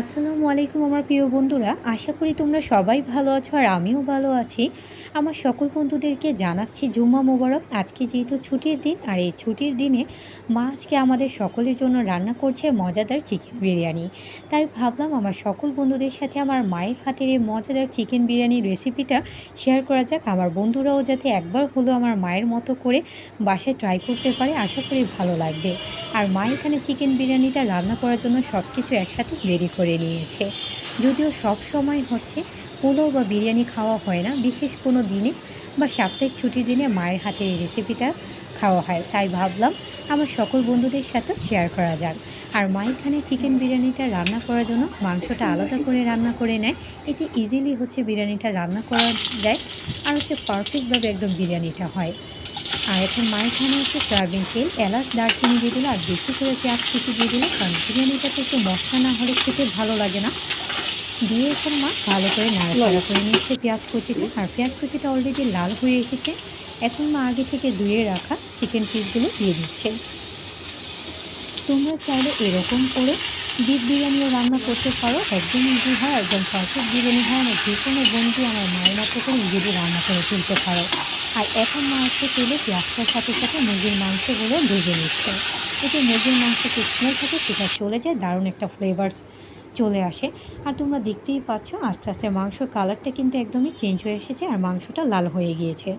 আসসালামু আলাইকুম আমার প্রিয় বন্ধুরা। আশা করি তোমরা সবাই ভালো আছো আর আমিও ভালো আছি। আমার সকল বন্ধুদেরকে জানাচ্ছি জুম্মা মোবারক। আজকে যেহেতু ছুটির দিন, আর এই ছুটির দিনে মা আজকে আমাদের সকলের জন্য রান্না করছে মজাদার চিকেন বিরিয়ানি। তাই ভাবলাম আমার সকল বন্ধুদের সাথে আমার মায়ের হাতের এই মজাদার চিকেন বিরিয়ানির রেসিপিটা শেয়ার করা যাক। আমার বন্ধুরাও যাতে একবার হলেও আমার মায়ের মতো করে বাসায় ট্রাই করতে পারে, আশা করি ভালো লাগবে। আর মা এখানে চিকেন বিরিয়ানিটা রান্না করার জন্য সব কিছু একসাথে রেডি করে নিয়েছে। যদিও সব সময় হচ্ছে, পোলাও বা বিরিয়ানি খাওয়া হয় না, বিশেষ কোনো দিনে বা সাপ্তাহিক ছুটির দিনে মায়ের হাতের এই রেসিপিটা খাওয়া হয়। তাই ভাবলাম, আমার সকল বন্ধুদের সাথে শেয়ার করা যাক। আর মা এখানে চিকেন বিরিয়ানিটা রান্না করার জন্য মাংসটা আলাদা করে রান্না করে নেয়। এতে ইজিলি হচ্ছে বিরিয়ানিটা রান্না করা যায়। আর হচ্ছে পারফেক্টভাবে একদম বিরিয়ানিটা হয়। আর এখন মা এখানে হচ্ছে সয়াবিন তেল, এলাচ, দারচিনি দিয়ে দিল, আর বেশি করে পেঁয়াজ কুচি দিয়ে দিল। কারণ বিরিয়ানিটাতে একটু মশলা না হলে খেতে ভালো লাগে না। দিয়ে এখন মা ভালো করে নাড়াচাড়া করে নিচ্ছে পেঁয়াজ কুচিটা। আর পেঁয়াজ কুচিটা অলরেডি লাল হয়ে এসেছে। এখন মা আগে থেকে ধুয়ে রাখা চিকেন পিসগুলো দিয়ে দিচ্ছে। তোমরা চাইলে এরকম করে বিফ বিরিয়ানিও রান্না করতে পারো। একদম ইজি হয়, একদম পারফেক্ট বিরিয়ানি হয়। না যে কোনো বন্ধু আমার মায়ের মতো করে ইজিলি রান্না করে তুলতে পারো। আর এখন মা হচ্ছে তেলে পেঁয়াজটার সাথে সাথে মুরগির মাংসগুলো ভেজে নিচ্ছে। এতে মুরগির মাংসকে স্মেল থাকে, সেটা চলে যায়, দারুণ একটা ফ্লেভার চলে আসে। আর তোমরা দেখতেই পাচ্ছ, আস্তে আস্তে মাংসর কালারটা কিন্তু একদমই চেঞ্জ হয়ে এসেছে আর মাংসটা লাল হয়ে গিয়েছে।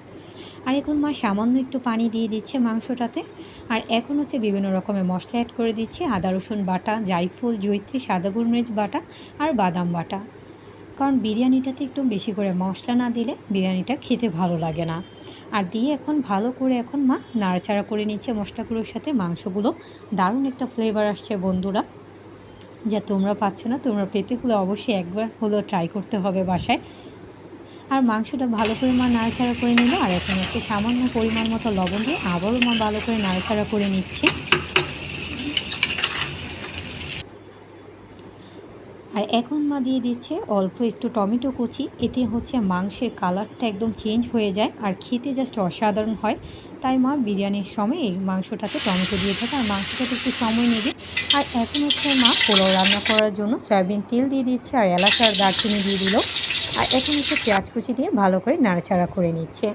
আর এখন মা সামান্য একটু পানি দিয়ে দিচ্ছে মাংসটাতে। আর এখন হচ্ছে বিভিন্ন রকমের মশলা অ্যাড করে দিচ্ছে। আদা, রসুন বাটা জাইফুল জৈত্রী সাদা গোলমরিচ বাটা আর বাদাম বাটা। কারণ বিরিয়ানিটাতে একটু বেশি করে মশলা না দিলে বিরিয়ানিটা খেতে ভালো লাগে না। আর দিয়ে এখন ভালো করে এখন মা নাড়াচাড়া করে নিচ্ছে মশলাগুলোর সাথে, মাংসগুলো দারুণ একটা ফ্লেভার আসছে বন্ধুরা। যা তোমরা পাচ্ছ না, তোমরা পেতে হলে অবশ্যই একবার হলেও ট্রাই করতে হবে বাসায়। আর মাংসটা ভালো করে মা নাড়াচাড়া করে নিল, আর এখন হচ্ছে সামান্য পরিমাণ মতো লবণ দিয়ে আবারও মা ভালো করে নাড়াচাড়া করে নিচ্ছে। আর এখন মা দিয়ে দিচ্ছে অল্প একটু টমেটো কুচি। এতে হচ্ছে মাংসের কালারটা একদম চেঞ্জ হয়ে যায় আর খেতে জাস্ট অসাধারণ হয়। তাই মা বিরিয়ানির সময় এই মাংসটাতে টমেটো দিয়ে থাকে। আর মাংসটাতে একটু সময় নেবে। আর এখন হচ্ছে মা পোলাও রান্না করার জন্য সয়াবিন তেল দিয়ে দিচ্ছে আর এলাচ আর দারচিনি দিয়ে দিল। আর এখন হচ্ছে পেঁয়াজ কুচি দিয়ে ভালো করে নাড়াচাড়া করে নিচ্ছে।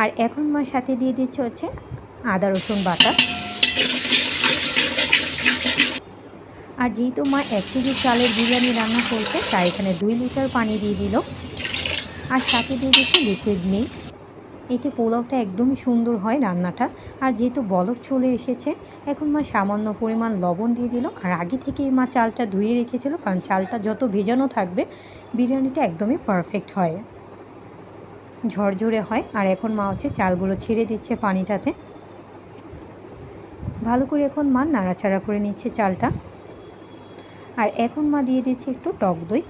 আর এখন মা সাথে দিয়ে দিচ্ছে হচ্ছে আদা রসুন বাটা। আর যেহেতু মা এক কেজি চালের বিরিয়ানি রান্না করছে, তাই এখানে দুই লিটার পানি দিয়ে দিল। আর সাথে দিয়ে দিচ্ছে লিকুইড মিল্ক এতে পোলাওটা একদমই সুন্দর হয় রান্নাটা। আর যেহেতু বলক চলে এসেছে, এখন মা সামান্য পরিমাণ লবণ দিয়ে দিল। আর আগে থেকেই মা চালটা ধুয়ে রেখেছিল, কারণ চালটা যত ভেজানো থাকবে, বিরিয়ানিটা একদমই পারফেক্ট হয়। ঝরঝরে হয়। আর এখন মা হচ্ছে চালগুলো ছেড়ে দিচ্ছে পানিটাতে। ভালো করে এখন মা নাড়াচাড়া করে নিচ্ছে চালটা। আর এখন মা দিয়ে দিচ্ছে একটু টক দই।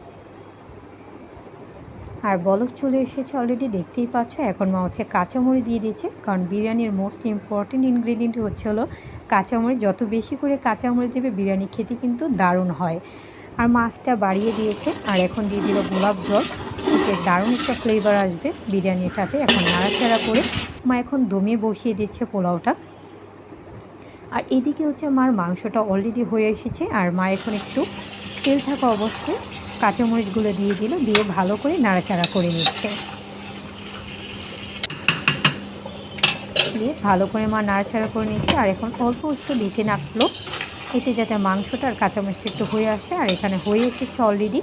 আর বলক চলে এসেছে অলরেডি দেখতেই পাচ্ছ। এখন মা হচ্ছে কাঁচামরি দিয়ে দিচ্ছে, কারণ বিরিয়ানির মোস্ট ইম্পর্টেন্ট ইনগ্রেডিয়েন্ট হচ্ছে হলো কাঁচামরি। যত বেশি করে কাঁচামরি দেবে, বিরিয়ানি খেতে কিন্তু দারুণ হয়। আর মাছটা বাড়িয়ে দিয়েছে, আর এখন দিয়ে দিল গোলাপ জল। এতে দারুণ একটা ফ্লেভার আসবে বিরিয়ানিটাতে, এখন নাড়াচাড়া করে। মা এখন দমে বসিয়ে দিচ্ছে পোলাওটা। আর এদিকে হচ্ছে মার মাংসটা অলরেডি হয়ে এসেছে আর মা এখন একটু তেল থাকা অবস্থায় কাঁচামরিচগুলো দিয়ে দিল, দিয়ে ভালো করে নাড়াচাড়া করে নিচ্ছে। দিয়ে ভালো করে মা নাড়াচাড়া করে নিচ্ছে আর এখন অল্প একটু ঢেকে নাকলো এতে যাতে মাংসটা আর কাঁচামরিচটা একটু হয়ে আসে। আর এখানে হয়ে এসেছে অলরেডি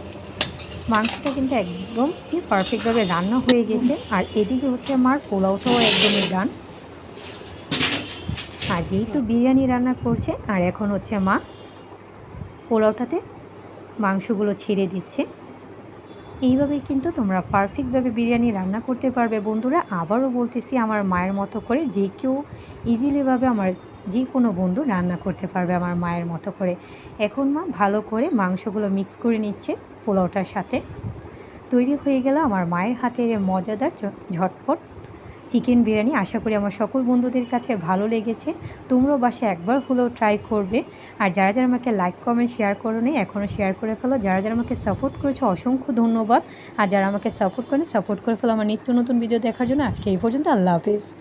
মাংসটা কিন্তু একদম পারফেক্টভাবে রান্না হয়ে গেছে। আর এদিকে হচ্ছে আমার পোলাওটাও একদমই ডান আর যেহেতু বিরিয়ানি রান্না করছে। আর এখন হচ্ছে মা পোলাওটাতে মাংসগুলো ছেড়ে দিচ্ছে। এইভাবে কিন্তু তোমরা পারফেক্টভাবে বিরিয়ানি রান্না করতে পারবে। বন্ধুরা, আবারও বলতেছি আমার মায়ের মতো করে যে কেউ ইজিলিভাবে আমার যে কোনো বন্ধু রান্না করতে পারবে আমার মায়ের মতো করে। এখন মা ভালো করে মাংসগুলো মিক্স করে নিচ্ছে পোলাওটার সাথে। তৈরি হয়ে গেল আমার মায়ের হাতের মজাদার ঝটপট চিকেন বিরিয়ানি আশা করি আমার সকল বন্ধুদের কাছে ভালো লেগেছে। তোমরাও বাসে একবার হলেও ট্রাই করবে। আর যারা যারা আমাকে লাইক কমেন্ট শেয়ার করো নেই এখনও শেয়ার করে ফেলো। যারা যারা আমাকে সাপোর্ট করেছ, অসংখ্য ধন্যবাদ। আর যারা আমাকে সাপোর্ট করে সাপোর্ট করে ফেলো। আমার নিত্য নতুন ভিডিও দেখার জন্য আজকে এই পর্যন্ত। আল্লাহ হাফিজ।